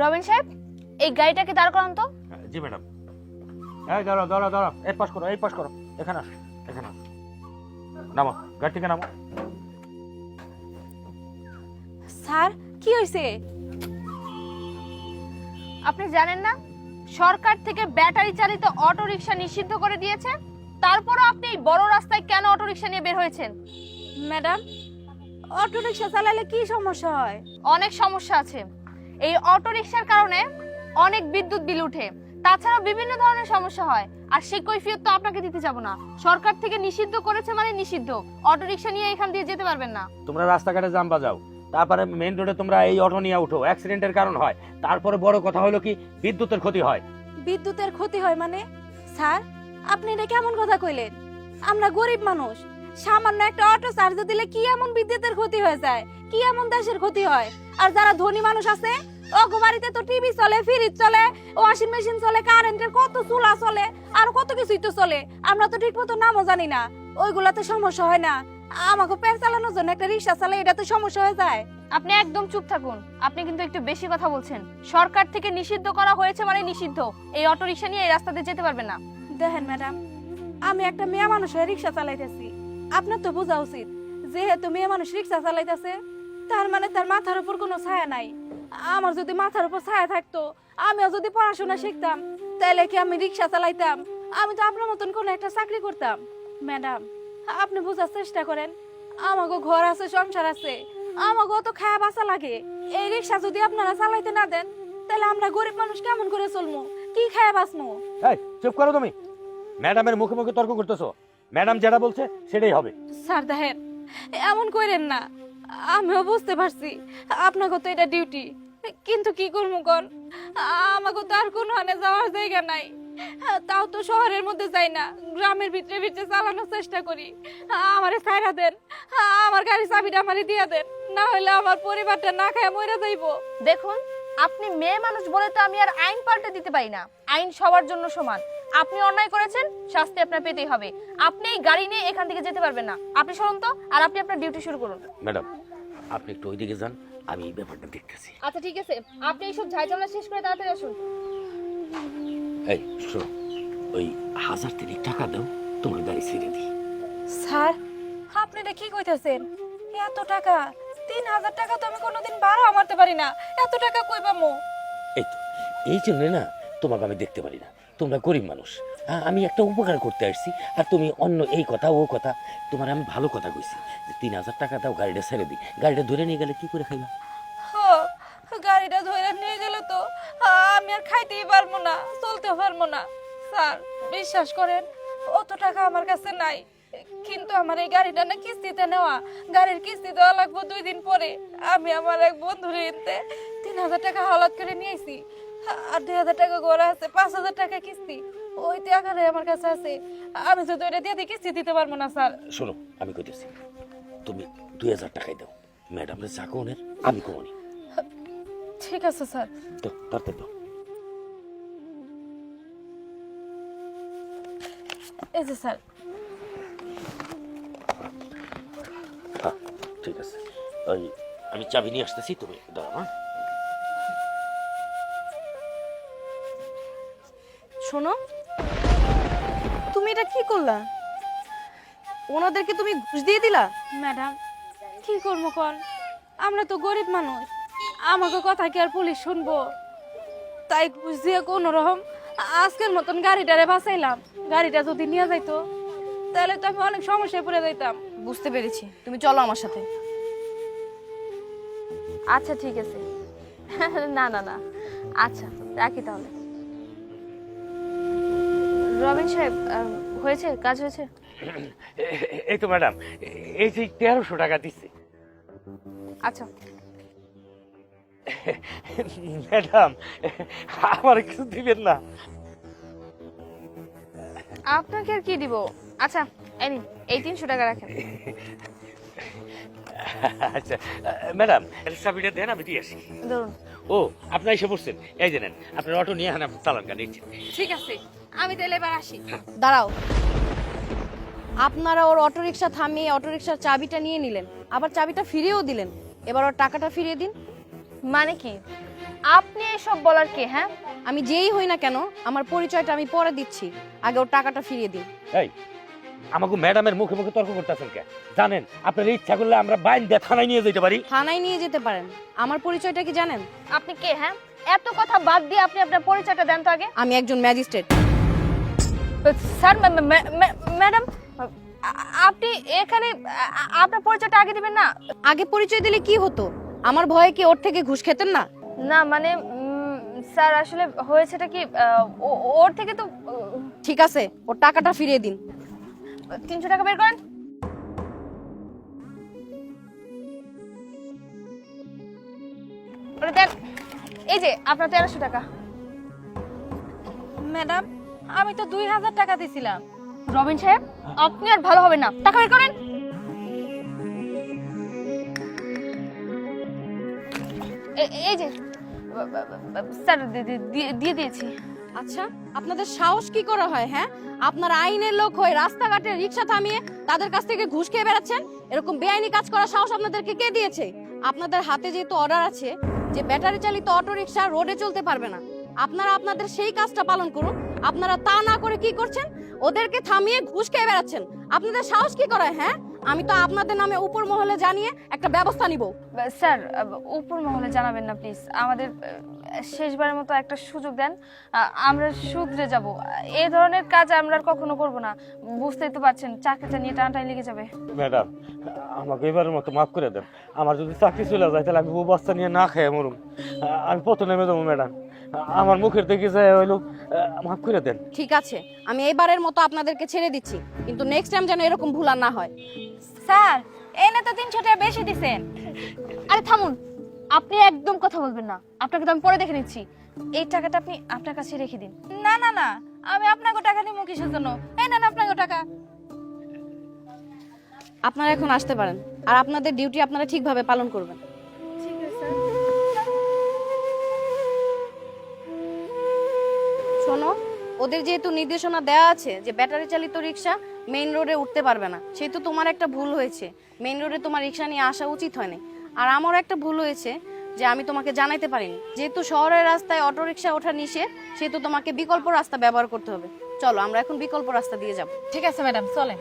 রবিন সাহেব এই গাড়িটাকে দাঁড় করান তো। জি ম্যাডাম। এই দাঁড়াও দাঁড়াও দাঁড়াও। এই পাস করো এই পাশ করো। এখানে আসো এখানে আসো। নামো গাড়ি থেকে নামো। স্যার কি হয়েছে? আপনি জানেন না সরকার থেকে ব্যাটারি চালিত অটো রিকশা নিষিদ্ধ করে দিয়েছে। তারপরও আপনি এই বড় রাস্তায় কেন অটো রিকশা নিয়ে বের হয়েছেন? ম্যাডাম অটো রিক্সা চালালে কি সমস্যা হয়? অনেক সমস্যা আছে। এই অটো রিকশার কারণে অনেক বিদ্যুৎ বিল উঠে। তাছাড়াও বিভিন্ন ধরনের সমস্যা হয়। আর সেই কৈফিয়ত তো আপনাকে দিতে যাব না। সরকার থেকে নিষিদ্ধ করেছে মানে নিষিদ্ধ। অটো রিকশা নিয়ে এখান দিয়ে যেতে পারবেন না। তোমরা রাস্তাঘাটে জাম বাজাও। তারপরে মেইন রোডে তোমরা এই অটো নিয়ে উঠো। অ্যাক্সিডেন্টের কারণ হয়। তারপরে বড় কথা হলো কি বিদ্যুতের ক্ষতি হয়। বিদ্যুতের ক্ষতি হয় মানে? স্যার আপনি এটা কেমন কথা কইলেন? আমরা গরিব মানুষ। সামান্য একটা অটো চার্জ দিলে কি এমন বিদ্যুতের ক্ষতি হয়ে যায়? কি এমন দেশের ক্ষতি হয়? আর যারা ধনী মানুষ আছে অগো বাড়িতে তো টিভি চলে ফ্রিজ চলে ওয়াশিং মেশিন চলে কারেন্টের কত চুলা চলে আর কত কিছুই তো চলে। আমরা তো ঠিক মতো নামও জানি না। ওইগুলাতে সমস্যা হয় না। আমাকে পেট চালানোর জন্য একটা রিক্সা চালে এটাতে সমস্যা হয়ে যায়। আপনি একদম চুপ থাকুন। আপনি কিন্তু একটু বেশি কথা বলছেন। সরকার থেকে নিষিদ্ধ করা হয়েছে মানে নিষিদ্ধ। এই অটো রিকশা নিয়ে এই রাস্তাতে যেতে পারবে না। দেখেন ম্যাডাম আমি একটা মেয়ে মানুষ হয়ে রিক্সা চালাইতেছি। আপনার তো বোঝা উচিত। যেহেতু মেয়ে মানুষ রিক্সা চালাইতেছে তার মানে তার মাথার উপর কোনো ছায়া নাই। আমার যদি মাথার উপর ছায়া থাকতো আমিও যদি পড়াশোনা শিখতাম তাহলে কি আমি রিক্সা চালাইতাম? আমি তো আপনার মতন কোনো একটা চাকরি করতাম। ম্যাডাম আপনি বোঝার চেষ্টা করেন। আমাকে ঘর আছে সংসার আছে। আমাকে তো খায়া বাসা লাগে। এই রিক্সা যদি আপনারা চালাইতে না দেন তাহলে আমরা গরিব মানুষ কেমন করে চলবো কি খায়া বাঁচবো এই চুপ করো তুমি। ম্যাডামের মুখে মুখে তর্ক করতেছো। ম্যাডাম যেটা বলছে সেটাই হবে। স্যার দেখেন এমন করেন না। আমিও বুঝতে পারছি। আপনাকে তো এটা ডিউটি কিন্তু কি করব কোন? আমাকে তো আর কোনো হানে যাওয়ার জায়গা নাই। তাও তো শহরের মধ্যে যাই না, গ্রামের ভিতরে ভিতরে চালানোর চেষ্টা করি। আমারে ছাইরা দেন, আমার গাড়ি চাবিটা আমারে দিয়া দেন, না হলে আমার পরিবারটা না খায় মরে যাইবো। দেখুন, আপনি মেয়ে মানুষ বলে তো আমি আর আইন পাল্টে দিতে পারি না। আইন সবার জন্য সমান। আপনি অন্যায় করেছেন শাস্তি আপনার পেতেই হবে। আপনি এই গাড়ি নিয়ে এখান থেকে যেতে পারবেন না। আপনি শুনুন তো আর আপনি আপনার ডিউটি শুরু করুন। ম্যাডাম আপনি একটু ওইদিকে যান আমি এই ব্যাপারটা দেখতেছি। আচ্ছা ঠিক আছে। আপনি এইসব ঝাইঝামেলা শেষ করে তাড়াতাড়ি আসুন। এই শোনো ওই হাজার তিরিক টাকা দাও তোমার গাড়ি ছেড়ে দিই। স্যার আপনি এটা কি কইতাছেন? এত টাকা তিন হাজার টাকা তো আমি কোনোদিন বারো আমারতে পারি না। এত টাকা কই পামু এই তো এই জন্য না তোমাকে আমি দেখতে পারি না। তোমরা গরিব মানুষ। আমি একটা উপকার করতে আসছি, আর তুমি অন্য এই কথা, ও কথা, তোমার আমি ভালো কথা কইছি, যে তিন হাজার টাকা দাও, গাড়িটা ছেড়ে দিই। গাড়িটা ধরে নিয়ে গেলে কি করে খাইবা? গাড়িটা ধরে নিয়ে গেল তো আমি আর খাইতেই পারব না, চলতে পারব না। স্যার, বিশ্বাস করেন, অত টাকা আমার কাছে নাই, কিন্তু আমার এই গাড়িটা না কিস্তিতে নেওয়া, গাড়ির কিস্তি দেওয়া লাগবে দুই দিন পরে। আমি আমার এক বন্ধু তিন হাজার টাকা হালাত করে নিয়েছি আর দুই হাজার টাকা গোড়া আছে পাঁচ হাজার টাকা কিস্তি। ওই টাকাটাই আমার কাছে আছে। আমি যদি ওইটা দিয়ে দিই কিস্তি দিতে পারব না স্যার। শোনো আমি কইতেছি তুমি দুই হাজার টাকাই দাও। ম্যাডামরে চা কোনের আমি কোনি ঠিক আছে স্যার। তো তাড়াতাড়ি দাও। এই যে স্যার। হ্যাঁ ঠিক আছে। ওই আমি চাবি নিয়ে আসতেছি তুমি দাঁড়াও হ্যাঁ? শোনো। তুমি এটা কি করলা? ওনাদেরকে তুমি ঘুষ দিয়ে দিলা? ম্যাডাম কি করব কন? আমরা তো গরিব মানুষ। আমাকে কথা কি আর পুলিশ শুনব? তাই ঘুষ দিয়ে কোনো রকম আজকের মতন গাড়িটারে বাঁচাইলাম। গাড়িটা যদি নিয়ে যাইতো তাহলে তো আমি অনেক সমস্যায় পড়ে যাইতাম। বুঝতে পেরেছি। তুমি চলো আমার সাথে। আচ্ছা ঠিক আছে। না না না। আচ্ছা রাখি তাহলে। রবিন সাহেব হয়েছে? কাজ হয়েছে? এই তো ম্যাডাম এই যে তেরোশো টাকা দিচ্ছে। আচ্ছা। ম্যাডাম আমার কিছু দিবেন না। আপনাকে আর কি দিব? আচ্ছা এই এই তিনশো টাকা রাখেন। আচ্ছা ম্যাডাম চাবিটা দেন আমি দিয়ে আসি। ধরুন। ও আপনার এসে পড়ছেন। এই জানেন আপনার অটো নিয়ে আন আপনার চালান গাড়ি ঠিক আছে আমি তাহলে এবার আসি। দাঁড়াও। আপনারা ওর অটোরিকশা থামিয়ে অটোরিকশার চাবিটা নিয়ে নিলেন আবার চাবিটা ফিরিয়েও দিলেন। এবার ওর টাকাটা ফিরিয়ে দিন। মানে কি? আপনি এসব বলার কে হ্যাঁ? আমি যেই হই না কেন আমার পরিচয়টা আমি পরে দিচ্ছি। আগে ওর টাকাটা ফিরিয়ে দিন। এই আমাকে ম্যাডামের মুখে মুখে তর্ক করতেছেন কে? জানেন আপনার ইচ্ছা করলে আমরা বাইন দিয়ে থানায় নিয়ে যেতে পারি। থানায় নিয়ে যেতে পারেন। আমার পরিচয়টা কি জানেন? আপনি কে হ্যাঁ? এত কথা বাদ দিয়ে আপনি আপনার পরিচয়টা দেন তো আগে। আমি একজন ম্যাজিস্ট্রেট। স্যার ম্যা- ম্যা- ম্যা- ম্যাডাম আপনি এখানে আপনার পরিচয়টা আগে দিবেন না? আগে পরিচয় দিলে কি হতো? আমার ভয়ে কি ওর থেকে ঘুষ খেতেন না? না মানে স্যার আসলে হয়েছেটা কি ও- ওর থেকে তো ঠিক আছে ওর টাকাটা ফিরিয়ে দিন। তিনশো টাকা বের করেন। এই যে আপনার তেরোশো টাকা। ম্যাডাম, আমি তো দুই হাজার টাকা দিছিলাম। রবিন সাহেব, আপনি আর ভালো হবে না। টাকা বের করেন। এই যে, স্যার দিয়ে দিয়েছি। আচ্ছা আপনাদের সাহস কি করে হয় হ্যাঁ? আপনার আইনের লোক হয়ে রাস্তাঘাটে রিক্সা থামিয়ে তাদের কাছ থেকে ঘুষ খেয়ে বেড়াচ্ছেন? এরকম বেআইনি কাজ করার সাহস আপনাদেরকে কে দিয়েছে? আপনাদের হাতে যেহেতু অর্ডার আছে, যে ব্যাটারি চালিত অটো রিক্সা রোডে চলতে পারবে না, আপনারা আপনাদের সেই কাজটা পালন করুন। আপনারা তা না করে কি করছেন? ওদেরকে থামিয়ে ঘুষ খেয়ে বেড়াচ্ছেন। আপনাদের সাহস কি করে হ্যাঁ? আমি তো আপনাদের নামে উপর মহলে জানিয়ে একটা ব্যবস্থা নিব। স্যার উপর মহলে জানাবেন না প্লিজ। আমাদের শেষবারের মতো একটা সুযোগ দেন। আমরা শুধরে যাব। এই ধরনের কাজ আমরা আর কখনো করব না। বুঝতেই তো পারছেন চাকরিটা নিয়ে টানটাই লেগে যাবে। ম্যাডাম আমাকে এবারের মতো মাফ করে দেন। আমার যদি চাকরি চলে যায় তাহলে আমি বাচ্চা নিয়ে না খেয়ে মরুম। আমি পথ নেমে যাব ম্যাডাম। আমার মুখের দেখে যায় হইল মাফ করে দেন। ঠিক আছে আমি এবারের মতো আপনাদেরকে ছেড়ে দিচ্ছি। কিন্তু নেক্সট টাইম যেন এরকম ভুল আর না হয়। স্যার এনে তো তিনশো টাকা বেশি দিছেন। আরে থামুন আপনি একদম কথা বলবেন না। আপনাকে তো আমি পরে দেখে নিচ্ছি। এই টাকাটা আপনি আপনার কাছে রেখে দিন। না না না আমি আপনাকে টাকা নিব কিসের জন্য? এই নেন আপনাকে টাকা। আপনারা এখন আসতে পারেন আর আপনাদের ডিউটি আপনারা ঠিকভাবে পালন করবেন। শোনো ওদের যেহেতু নির্দেশনা দেওয়া আছে যে ব্যাটারি চালিত রিক্সা মেইন রোডে উঠতে পারবে না, সেহেতু তোমার একটা ভুল হয়েছে। মেইন রোডে তোমার রিক্সা নিয়ে আসা উচিত হয়নি। আর আমারও একটা ভুল হয়েছে যে আমি তোমাকে জানাইতে পারিনি। যেহেতু শহরের রাস্তায় অটো রিক্সা ওঠা নিষেধ, সেহেতু তোমাকে বিকল্প রাস্তা ব্যবহার করতে হবে। চলো, আমরা এখন বিকল্প রাস্তা দিয়ে যাব। ঠিক আছে ম্যাডাম চলেন।